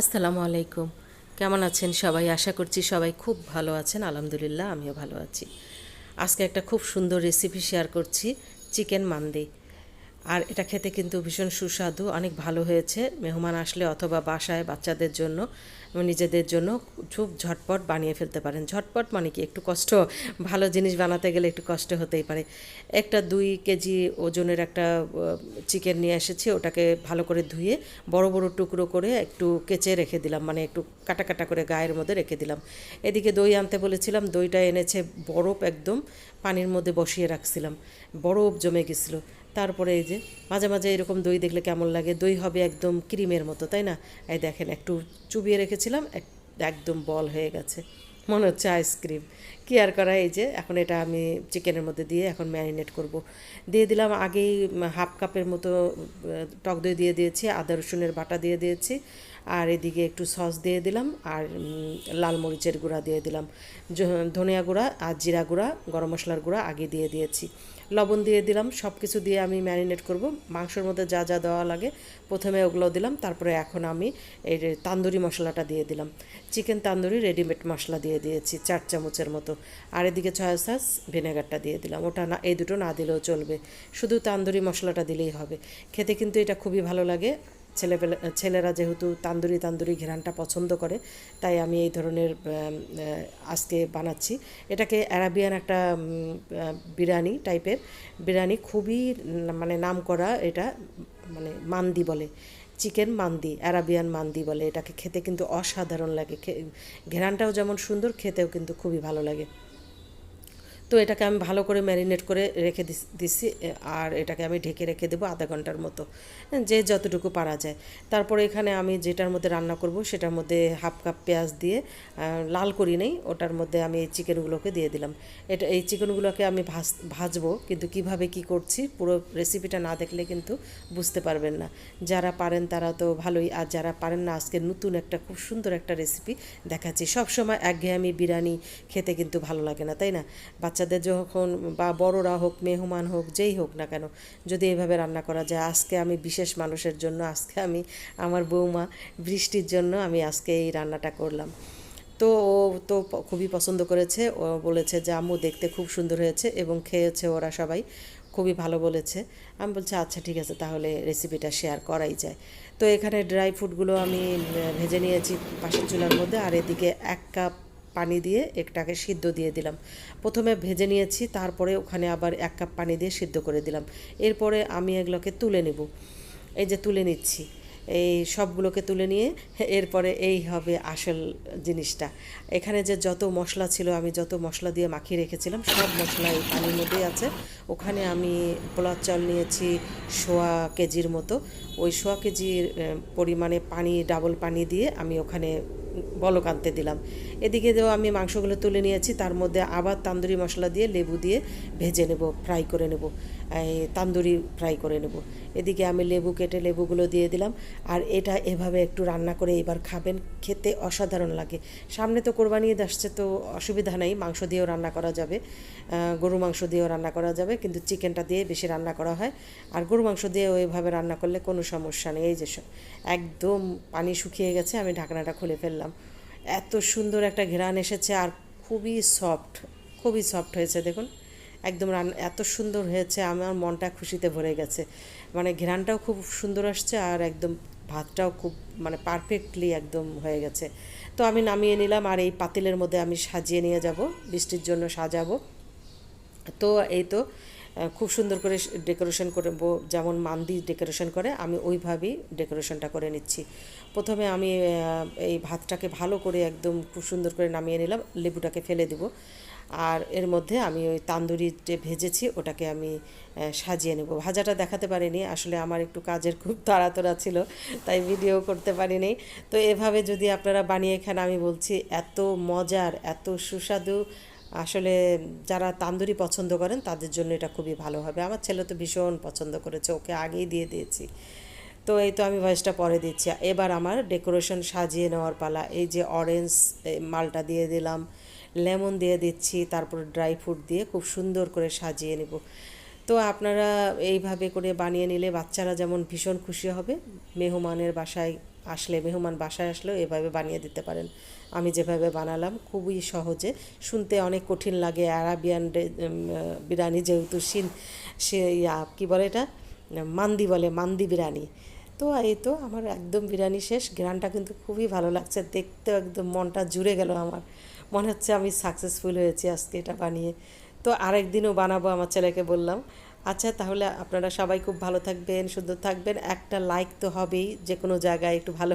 আসসালামু আলাইকুম। কেমন আছেন সবাই? আশা করছি সবাই খুব ভালো আছেন। আলহামদুলিল্লাহ, আমিও ভালো আছি। আজকে একটা খুব সুন্দর রেসিপি শেয়ার করছি, চিকেন মান্দি। আর এটা খেতে কিন্তু ভীষণ সুস্বাদু, অনেক ভালো হয়েছে। মেহমান আসলে অথবা বাসায় বাচ্চাদের জন্য নিজেদের জন্য খুব ঝটপট বানিয়ে ফেলতে পারেন। ঝটপট মানে কি? একটু কষ্ট, ভালো জিনিস বানাতে গেলে একটু কষ্ট হতেই পারে। একটা দুই কেজি ওজনের একটা চিকেন নিয়ে এসেছি, ওটাকে ভালো করে ধুয়ে বড় বড় টুকরো করে একটু কেচে রেখে দিলাম মানে একটু কাটা কাটা করে গায়ের মধ্যে রেখে দিলাম। এদিকে দই আনতে বলেছিলাম, দইটা এনেছে বরফ একদম পানির মধ্যে বসিয়ে রাখছিলাম। বরফ জমে গেছিল। তারপরে এই যে মাঝে মাঝে এরকম দই দেখলে কেমন লাগে? দই হবে একদম ক্রিমের মতো, তাই না? এই দেখেন, একটু চুবিয়ে রেখেছিলাম একদম বল হয়ে গেছে। মনে হচ্ছে আইসক্রিম। কি আর করা এই যে? এখন এটা আমি চিকেনের মধ্যে দিয়ে এখন ম্যারিনেট করব। দিয়ে দিলাম আগেই হাফ কাপের মতো টক দই দিয়ে দিয়েছি, আদা রসুনের বাটা দিয়ে দিয়েছি। আর এদিকে একটু সস দিয়ে দিলাম আর লাল মরিচের গুঁড়া দিয়ে দিলাম। ধনিয়া গুঁড়া আর জিরা গুঁড়া, গরম মশলার গুঁড়া আগে দিয়ে দিয়েছি। লবণ দিয়ে দিলাম সব কিছু দিয়ে আমি ম্যারিনেট করব। মাংসের মধ্যে যা যা দেওয়া লাগে প্রথমে ওগুলো দিলাম, তারপরে এখন আমি এই তান্দুরি মশলাটা দিয়ে দিলাম। চিকেন তান্দুরি রেডিমেড মশলা দিয়ে দিয়েছি, চার চামচের মতো। আর এদিকে ছয় সস, ভিনেগারটা দিয়ে দিলাম। ওটা না, এই দুটো না দিলেও চলবে। শুধু তান্দুরি মশলাটা দিলেই হবে। খেতে কিন্তু এটা খুবই ভালো লাগে। ছেলেবেলা ছেলেরা যেহেতু তান্দুরি তান্দুরি ঘেরানটা পছন্দ করে, তাই আমি এই ধরনের আজকে বানাচ্ছি। এটাকে অ্যারাবিয়ান একটা বিরিয়ানি টাইপের। বিরিয়ানি খুবই মানে নাম করা এটা মানে মান্দি বলে, চিকেন মান্দি, অ্যারাবিয়ান মান্দি বলে এটাকে খেতে কিন্তু অসাধারণ লাগে। ঘেরানটাও যেমন সুন্দর, খেতেও কিন্তু খুবই ভালো লাগে। তো এটাকে আমি ভালো করে ম্যারিনেট করে রেখে দিচ্ছি আর এটাকে আমি ঢেকে রেখে দেবো আধা ঘণ্টার মতো যে যতটুকু পারা যায়। তারপরে এখানে আমি যেটার মধ্যে রান্না করব সেটার মধ্যে হাফ কাপ পেঁয়াজ দিয়ে লাল করি নেই, ওটার মধ্যে আমি এই চিকেনগুলোকে দিয়ে দিলাম। এটা, এই চিকেনগুলোকে আমি ভাজ, ভাজবো, কিন্তু কীভাবে কি করছি পুরো রেসিপিটা না দেখলে কিন্তু বুঝতে পারবেন না। যারা পারেন তারা তো ভালোই, আর যারা পারেন না, আজকে নতুন একটা খুব সুন্দর একটা রেসিপি দেখাচ্ছি। সবসময় একঘেয়েমি বিরিয়ানি খেতে কিন্তু ভালো লাগে না, তাই না? বাচ্চাদের যখন বা বড়রা হোক, মেহমান হোক, যেই হোক না কেন, যদি এভাবে রান্না করা যায়, আজকে আমি বিশেষ মানুষের জন্য, আজকে আমি আমার বৌমা বৃষ্টির জন্য আমি আজকে এই রান্নাটা করলাম। তো ও তো খুবই পছন্দ করেছে। ও বলেছে যে, আম্মু, দেখতে খুব সুন্দর হয়েছে এবং খেয়েছে ওরা সবাই। খুবই ভালো বলেছে। আমি বলছি আচ্ছা ঠিক আছে, তাহলে রেসিপিটা শেয়ার করাই যায়। তো এখানে ড্রাই ফ্রুটগুলো আমি ভেজে নিয়েছি পাশের চুলার মধ্যে। আর এদিকে এক কাপ পানি দিয়ে একটাকে সিদ্ধ দিয়ে দিলাম। প্রথমে ভেজে নিয়েছি, তারপরে ওখানে আবার এক কাপ পানি দিয়ে সিদ্ধ করে দিলাম। এরপরে আমি এগুলোকে তুলে নেব। এই যে তুলে নিচ্ছি, এই সবগুলোকে তুলে নিয়ে এরপরে এই হবে আসল জিনিসটা। এখানে যে যত মশলা ছিল, আমি যত মশলা দিয়ে মাখিয়ে রেখেছিলাম, সব মশলা এই পানির মধ্যেই আছে। ওখানে আমি পোলার চাল নিয়েছি, সোয়া কেজির মতো। ওই সোয়া কেজির পরিমাণে পানি, ডাবল পানি দিয়ে আমি ওখানে বলক আনতে দিলাম। এদিকে দেও আমি মাংসগুলো তুলে নিয়েছি, তার মধ্যে আবার তান্দুরি মশলা দিয়ে লেবু দিয়ে ভেজে নেব, ফ্রাই করে নেব। এই তান্দুরি ফ্রাই করে নেব। এদিকে আমি লেবু কেটে লেবুগুলো দিয়ে দিলাম। আর এটা এভাবে একটু রান্না করে এবার খাবেন, খেতে অসাধারণ লাগে। সামনে তো কোরবানি ঈদ আসছে, তো অসুবিধা নেই, মাংস দিয়েও রান্না করা যাবে। গরু মাংস দিয়েও রান্না করা যাবে, কিন্তু চিকেনটা দিয়ে বেশি রান্না করা হয়। আর গরু মাংস দিয়ে ওইভাবে রান্না করলে কোনো সমস্যা নেই। এই যে একদম পানি শুকিয়ে গেছে, আমি ঢাকনাটা খুলে ফেললাম। এত সুন্দর একটা ঘেরান এসেছে আর খুবই সফট খুবই সফট হয়েছে, দেখুন। একদম রান, এত সুন্দর হয়েছে, আমার মনটা খুশিতে ভরে গেছে। মানে ঘেরানটাও খুব সুন্দর আসছে আর একদম ভাতটাও খুব মানে পারফেক্টলি একদম হয়ে গেছে। তো আমি নামিয়ে নিলাম আর এই পাতিলের মধ্যে আমি সাজিয়ে নিয়ে যাব, বৃষ্টির জন্য সাজাবো। তো এই তো খুব সুন্দর করে ডেকোরেশন করব যেমন মান্দি ডেকোরেশন করে, আমি ওইভাবেই ডেকোরেশনটা করে নিচ্ছি। প্রথমে আমি এই ভাতটাকে ভালো করে একদম খুব সুন্দর করে নামিয়ে নিলাম, লেবুটাকে ফেলে দেব। আর এর মধ্যে আমি ওই তান্দুরি যে ভেজেছি, ওটাকে আমি সাজিয়ে নেব। ভাজাটা দেখাতে পারিনি, আসলে আমার একটু কাজের খুব তাড়াতাড়া ছিল, তাই ভিডিও করতে পারিনি। তো এভাবে যদি আপনারা বানিয়ে খান, আমি বলছি, এত মজার, এত সুস্বাদু আসলে যারা তান্দুরি পছন্দ করেন, তাদের জন্য এটা খুবই ভালো হবে। আমার ছেলে তো ভীষণ পছন্দ করেছে, ওকে আগেই দিয়ে দিয়েছি। তো এই তো আমি ভয়েসটা পরে দিচ্ছি। এবার আমার ডেকোরেশন সাজিয়ে নেওয়ার পালা। এই যে অরেঞ্জ মালটা দিয়ে দিলাম, লেমন দিয়ে দিচ্ছি, তারপর ড্রাই ফ্রুট দিয়ে খুব সুন্দর করে সাজিয়ে নেব। তো আপনারা এইভাবে করে বানিয়ে নিলে বাচ্চারা যেমন ভীষণ খুশি হবে, মেহমানের বাসায় আসলে মেহমান বাসায় আসলেও এভাবে বানিয়ে দিতে পারেন। আমি যেভাবে বানালাম খুবই সহজে। শুনতে অনেক কঠিন লাগে। আরাবিয়ান বিরিয়ানি যেহেতু সিন সে কী বলে এটা? মান্দি বলে, মান্দি বিরিয়ানি। তো এই তো আমার একদম বিরিয়ানি শেষ। গ্রানটা কিন্তু খুবই ভালো লাগছে। দেখতেও একদম মনটা জুড়ে গেল আমার। মনে হচ্ছে আমি সাকসেসফুল হয়েছি আজকে এটা বানিয়ে। তো আরেক দিনও বানাবো আমার ছেলেকে বললাম। আচ্ছা তাহলে আপনারা সবাই খুব ভালো থাকবেন, সুন্দর থাকবেন। একটা লাইক তো হবেই যে কোনো জায়গায় একটু ভালো